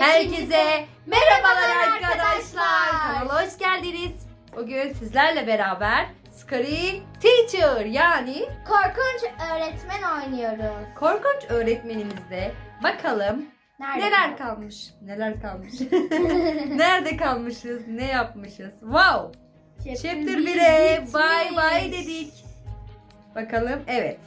Herkese merhabalar arkadaşlar. Kanala hoş geldiniz. Bugün sizlerle beraber Scary Teacher yani Korkunç öğretmen oynuyoruz. korkunç öğretmenimizde bakalım Nerede? neler kalmış. Neler kalmış. Nerede kalmışız? Ne yapmışız? Wow. Chapter 1'e bye bye dedik. Bakalım evet.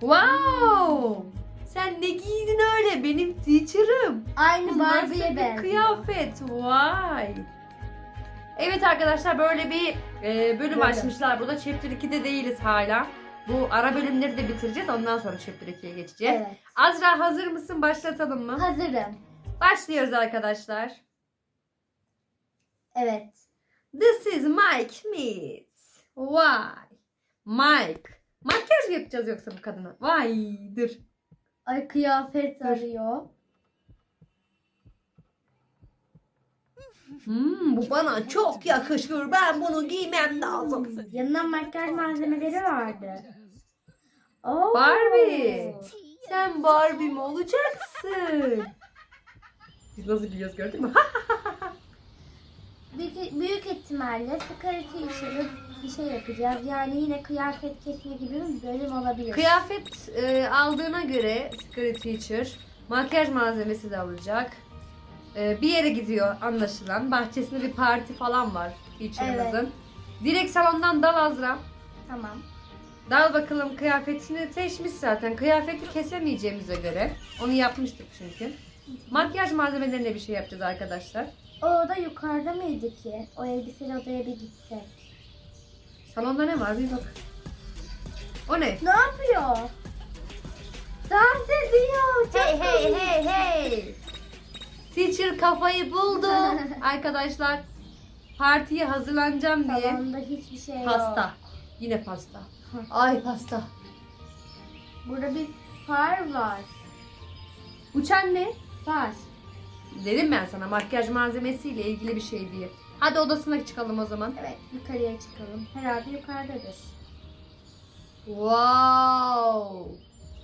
Wow. Sen ne giydin öyle benim teacher'ım. Aynı Bu nasıl Barbie'ye benziyor. kıyafet? Vay. Evet arkadaşlar böyle bir e, bölüm Bölüm. açmışlar. Burada Chapter 2'de değiliz hala. Bu ara bölümleri de bitireceğiz. Ondan sonra Chapter 2'ye geçeceğiz. Evet. Azra hazır mısın? Başlatalım mı? Hazırım. Başlıyoruz arkadaşlar. Evet. This is Mike Meets. Why? Mike. Makyaj mı yapacağız yoksa bu kadına? Vay dur. Ay kıyafet arıyor. Hmm, bu bana çok yakışır. Ben bunu giymem lazım. Yanına makyaj malzemeleri vardı. Oo. Barbie. Sen Barbie mi olacaksın? Biz nasıl biliyoruz gördün mü? Büyük, büyük ihtimalle Scary Teacher'ı bir şey yapacağız. Yani yine kıyafet kesme gibi bir bölüm olabilir. Kıyafet e, aldığına göre Scary Teacher makyaj malzemesi de alacak. E, bir yere gidiyor anlaşılan. Bahçesinde bir parti falan var Teacher'ımızın. Direkt salondan dal Azra. Tamam. Dal bakalım kıyafetini seçmiş zaten. Kıyafeti kesemeyeceğimize göre. Onu yapmıştık çünkü. Makyaj malzemelerine bir şey yapacağız arkadaşlar. O oda yukarıda mıydı ki? O elbiseli odaya bir gitsek. Salonda ne var bir bak. O ne? Ne yapıyor? Dans ediyor. Çok Hey hey hey hey. Teacher kafayı buldu. Arkadaşlar partiye hazırlanacağım diye. Salonda hiçbir şey yok. Pasta. Yine pasta. Ay pasta. Burada bir far var. Uçan ne? Far. Dedim ben sana makyaj malzemesiyle ilgili bir şey diye. Hadi odasına çıkalım o zaman. Evet yukarıya çıkalım. Herhalde yukarıdadır. Wow.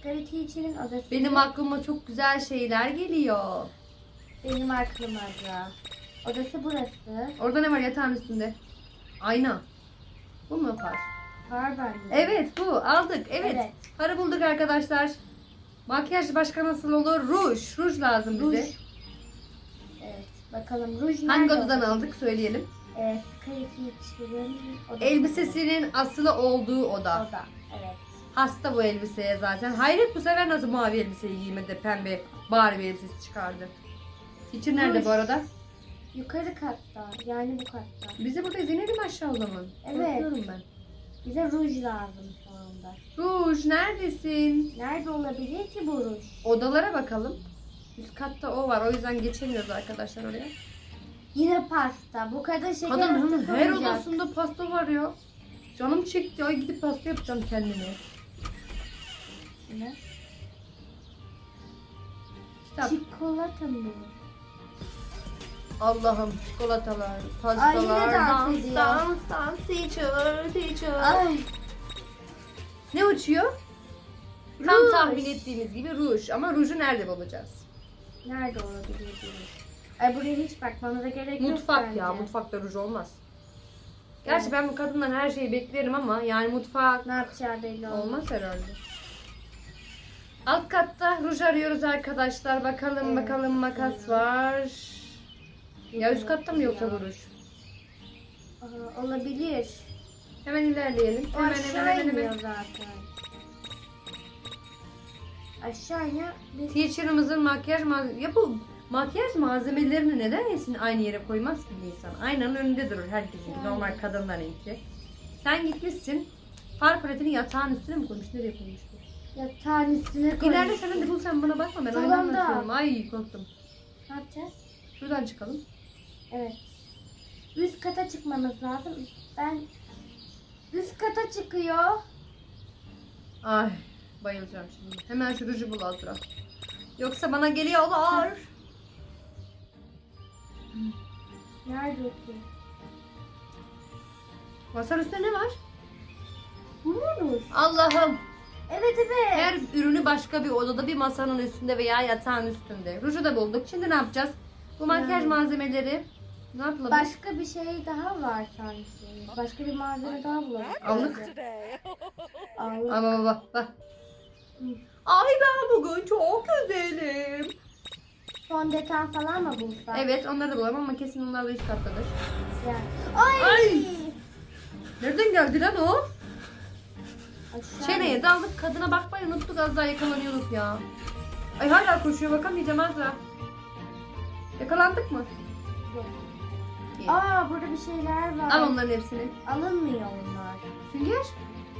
Scary Teacher'ın odası. Benim aklıma çok güzel şeyler geliyor. Benim aklıma da. Odası burası. Orada ne var yatağın üstünde? Ayna. Bu mu far? Far bende. Evet bu aldık. Evet. Evet. Farı bulduk arkadaşlar. Makyaj başka nasıl olur? Ruj. Ruj lazım bize. Ruj. Evet. Bakalım ruj Hangi nerede odadan aldık söyleyelim. Teacher'ın odası. Elbisesinin asılı olduğu oda. Oda. Evet. Hasta bu elbiseye zaten. Hayret bu sefer nasıl mavi elbiseyi giymedi pembe Barbie elbisesi çıkardı. Teacher nerede Ruj. bu arada? Yukarı katta. Yani bu katta. Bizi burada inelim aşağı o zaman. Evet. Korkuyorum ben. Bize ruj lazım şu anda. Ruj neredesin? Nerede olabilir ki bu ruj? Odalara bakalım. Üst katta o var. O yüzden geçemiyoruz arkadaşlar oraya. Yine pasta. Bu kadın şeker Kadın hastası her olacak. odasında pasta var ya. Canım çekti. Ay gidip pasta yapacağım kendime. Ne? Kitap. Çikolata mı? Allah'ım çikolatalar, Ay, yine pastalar, dans dans, ediyor. dans, dans, teacher, teacher. Ay. Ne uçuyor? Tam Ruj. tahmin ettiğimiz gibi ruj. Ama ruju nerede bulacağız? Nerede olabilir diye. Ay buraya hiç bakmamıza gerek yok Mutfak ya. bence. Mutfakta ruj olmaz. Gerçi Evet. ben bu kadından her şeyi beklerim ama yani mutfak Ne yapacağı belli olmaz. olmaz herhalde. Alt katta ruj arıyoruz arkadaşlar. Bakalım Evet, bakalım makas var. Ya üst katta mı yoksa bu ruj? Aa, olabilir. Hemen ilerleyelim. O Hemen aşağı hemen hemen iniyor hemen. zaten. Aşağıya bir Teacher'ımızın makyaj malzemesi... Ya bu makyaj malzemelerini neden hepsini aynı yere koymaz ki bir insan? Aynanın önünde durur herkesin Yani. normal kadınlarınki. Sen gitmişsin. Far paletini yatağın üstüne mi koymuş? Nereye koymuş? yatağın üstüne koy. İleride sen de bul sen bana bakma ben Salonda. anlatıyorum. Ay korktum. Ne yapacağız? Şuradan çıkalım. Evet. Üst kata çıkmamız lazım. Ben üst kata çıkıyor. Ay bayılacağım şimdi. Hemen şu ruju bul Azra. Yoksa bana geliyorlar. Nerede ki? Masanın üstünde ne var? Bu mu ruj? Allah'ım. Evet evet. Her ürünü başka bir odada bir masanın üstünde veya yatağın üstünde. Ruju da bulduk. Şimdi ne yapacağız? Bu makyaj malzemeleri ne yapalım? Başka bir şey daha var sanki. Başka bir malzeme daha bulalım. Allık. Allık. Bak bak bak. Ay ben bugün çok güzelim. Fondöten falan mı bulsak? Evet onları da bulalım ama kesin onlar da üst kattadır. Yani. Ay! Ay! Nereden geldi lan o? Aşağı Çeneye daldık kadına bakmayı unuttuk az daha yakalanıyorduk ya. Ay hala koşuyor bakamayacağım Azra. Yakalandık mı? Yok. İyi. Aa burada bir şeyler var. Al onların hepsini. Alınmıyor onlar. Sünger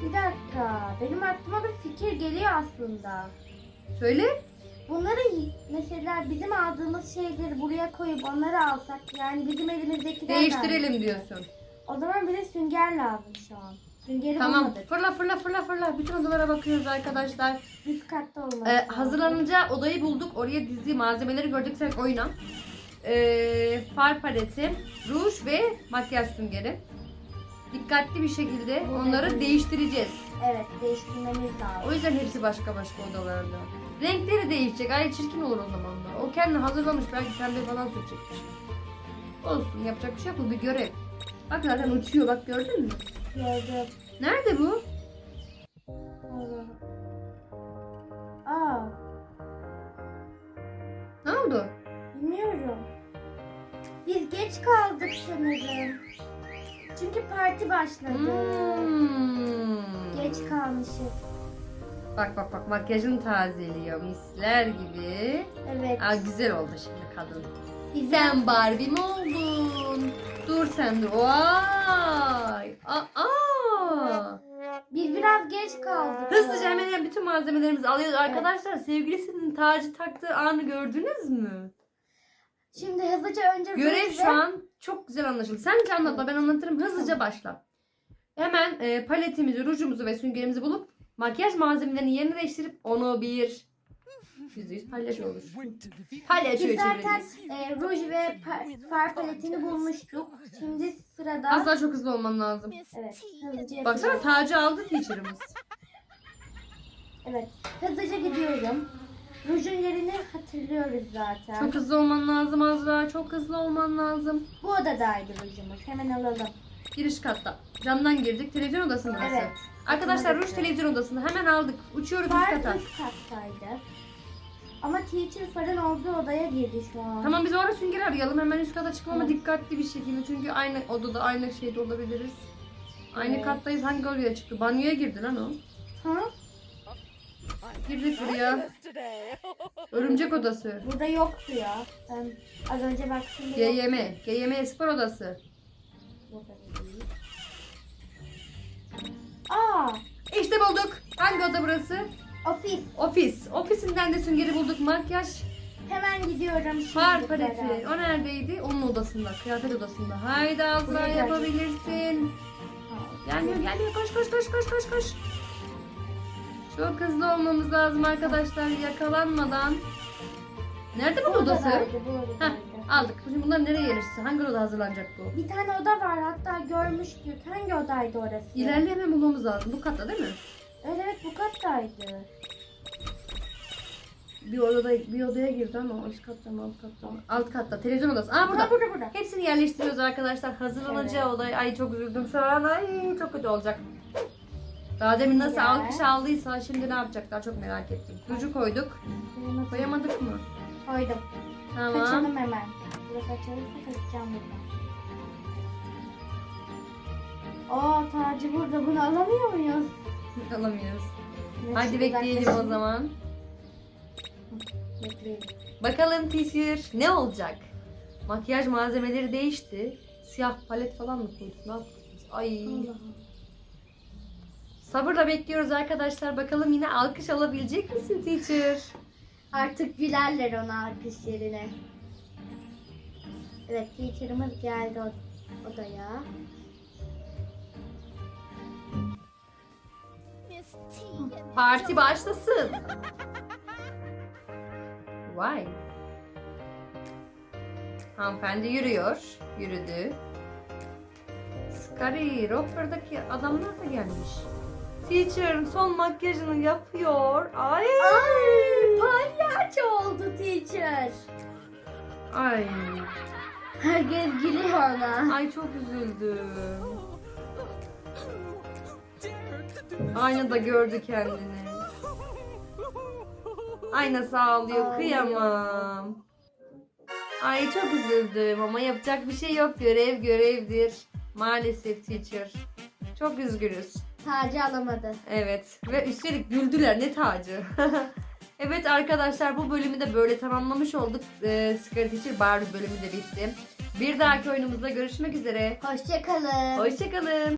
Bir dakika. Benim aklıma bir fikir geliyor aslında. söyle. Bunları mesela bizim aldığımız şeyleri buraya koyup onları alsak yani bizim elimizdekilerden. Değiştirelim diyorsun. O zaman bize sünger lazım şu an. Süngeri Tamam bulmadık. fırla fırla fırla fırla. Bütün odalara bakıyoruz arkadaşlar. Üst katta olması Ee, hazırlanacağı odayı bulduk. Oraya dizi malzemeleri gördük. Sen oyna. Ee, far paleti, ruj ve makyaj süngeri. Dikkatli bir şekilde onları değiştireceğiz. Evet değiştirmemiz lazım. O yüzden hepsi başka başka odalarda. Renkleri değişecek. Ay çirkin olur o zaman da. O kendi hazırlamış. Belki pembe falan sürecekmiş. Olsun yapacak bir şey yok. Bu bir görev. Bak zaten uçuyor. Bak gördün mü? Gördüm. Nerede bu? Çünkü parti başladı. Hmm. Geç kalmışız. Bak bak bak makyajını tazeliyor misler gibi. Evet. Aa, güzel oldu şimdi kadın. Biz Sen Barbie mi oldun? Dur sen dur. Vay. Aa. Biz biraz geç kaldık. Hızlıca hemen hemen bütün malzemelerimizi alıyoruz. Arkadaşlar sevgilisinin tacı taktığı anı gördünüz mü? Şimdi hızlıca önce Görev şu an çok güzel anlaşıldı. Sence anlatma ben anlatırım. Hızlıca başla. Hemen e, paletimizi, rujumuzu ve süngerimizi bulup makyaj malzemelerini yerine değiştirip onu bir yüzde yüz palyaço olur. Palyaçoya Biz zaten e, ruj ve pa- far paletini bulmuştuk. Şimdi sırada Az daha çok hızlı olman lazım. evet hızlıca Baksana yapıyorum. tacı aldı teacher'ımız. Evet hızlıca gidiyorum. Rujun yerini hatırlıyoruz zaten. Çok hızlı olman lazım Azra. Çok hızlı olman lazım. Bu odadaydı rujumuz. Hemen alalım. Giriş katta. Camdan girdik. Televizyon odası burası. Evet. Arkadaşlar ruj Evet. televizyon odasında. Hemen aldık. Uçuyoruz üst Far kata. üst kattaydı. Ama teacher farın olduğu odaya girdi şu an. Tamam biz orada sünger arayalım. Hemen üst kata çıkalım ama Tamam. dikkatli bir şekilde. Çünkü aynı odada aynı şeyde olabiliriz. Aynı Evet. kattayız. Hangi oraya çıktı? Banyoya girdi lan o. Ha? Girdik buraya. Örümcek odası. Burada yoktu ya. Ben az önce baktım. da yok. GYM. GYM spor odası. Burada da değil. Aa, İşte bulduk. Hangi oda burası? ofis. Ofis. Ofisinden de süngeri bulduk. Makyaj, Hemen gidiyorum şimdi. far paleti. O neredeydi? Onun odasında. Kıyafet odasında. Haydi Azra Buraya gelecek. yapabilirsin. Ha, Geliyor geliyor. Koş koş koş koş koş koş. Çok hızlı olmamız lazım arkadaşlar. Yakalanmadan. Nerede bu odası? Buradaydı, bu Heh, aldık. Şimdi bunlar nereye yerleşsin? Hangi oda hazırlanacak bu? Bir tane oda var hatta görmüştük. Hangi odaydı orası? İlerle hemen bulmamız lazım. Bu katta değil mi? Evet evet bu kattaydı. Bir odada bir odaya girdi ama üst katta mı alt katta mı? Alt katta. Televizyon odası. Aa burada. Burada burada burada. Hepsini yerleştiriyoruz arkadaşlar. Hazırlanacağı Evet. olay. Ay çok üzüldüm şu an. Ay çok kötü olacak. Daha demin nasıl Ya. alkış aldıysa şimdi ne yapacaklar çok merak ettim. Ruju koyduk. Koyamadık mı? Koydum. Tamam. Kaçalım hemen. Burası açılırsa kaçacağım buradan. Aa tacı burada. Bunu alamıyor muyuz? Alamıyoruz. Neyse, Hadi bekleyelim o zaman. Bekleyelim. Bakalım teacher ne olacak? Makyaj malzemeleri değişti. Siyah palet falan mı koyduk? Ne yaptık biz? Ay. Allah. Sabırla bekliyoruz arkadaşlar. Bakalım yine alkış alabilecek misin teacher? Artık gülerler ona alkış yerine. Evet teacher'ımız geldi odaya. Parti başlasın. Vay. Hanımefendi yürüyor. Yürüdü. Scary Rockford'daki adamlar da gelmiş. Teacher son makyajını yapıyor. Ay. Ay, palyaço oldu teacher. Ay. Herkes gülüyor ona. Ay çok üzüldüm. Aynada gördü kendini. Aynası ağlıyor. Ağlıyor. Kıyamam. Ay çok üzüldüm ama yapacak bir şey yok. Görev görevdir. Maalesef teacher. Çok üzgünüz. Tacı alamadı. Evet ve üstelik güldüler ne tacı. evet arkadaşlar bu bölümü de böyle tamamlamış olduk. Ee, Secret Teacher Barbie bölümü de bitti. Bir dahaki oyunumuzda görüşmek üzere. Hoşçakalın. Hoşçakalın.